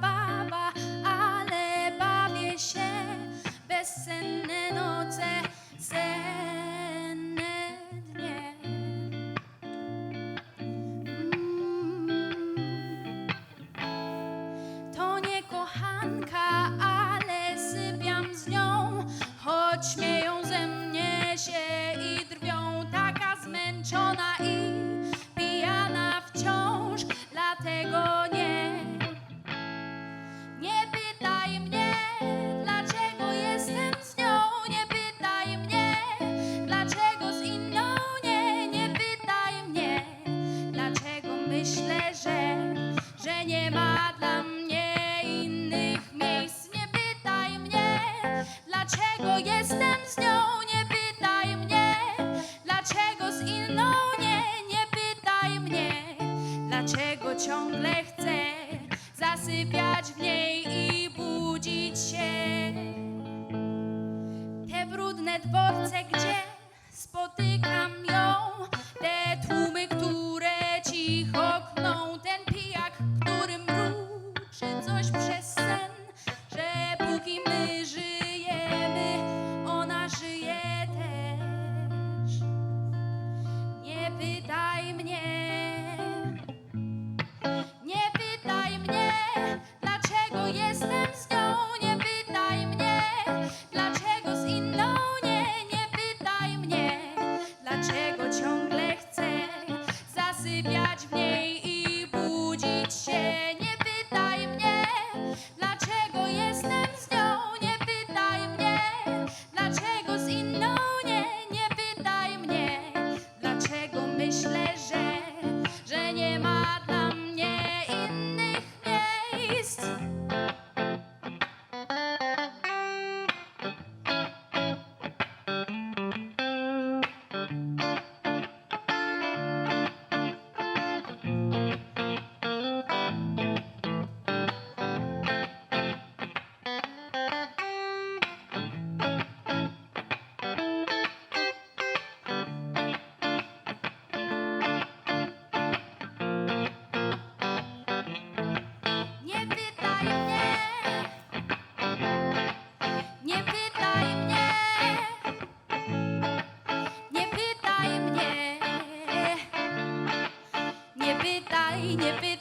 bye bye. bo jestem z nią, nie pytaj mnie, dlaczego z inną nie, nie pytaj mnie, dlaczego ciągle chcę zasypiać w niej i budzić się. Te brudne dworce, gdzie Nie pytaj mnie, dlaczego jestem z nią. Nie pytaj mnie, dlaczego z inną nie. Nie pytaj mnie, dlaczego ciągle chcę zasypiać w niej i budzić się. nie pyta.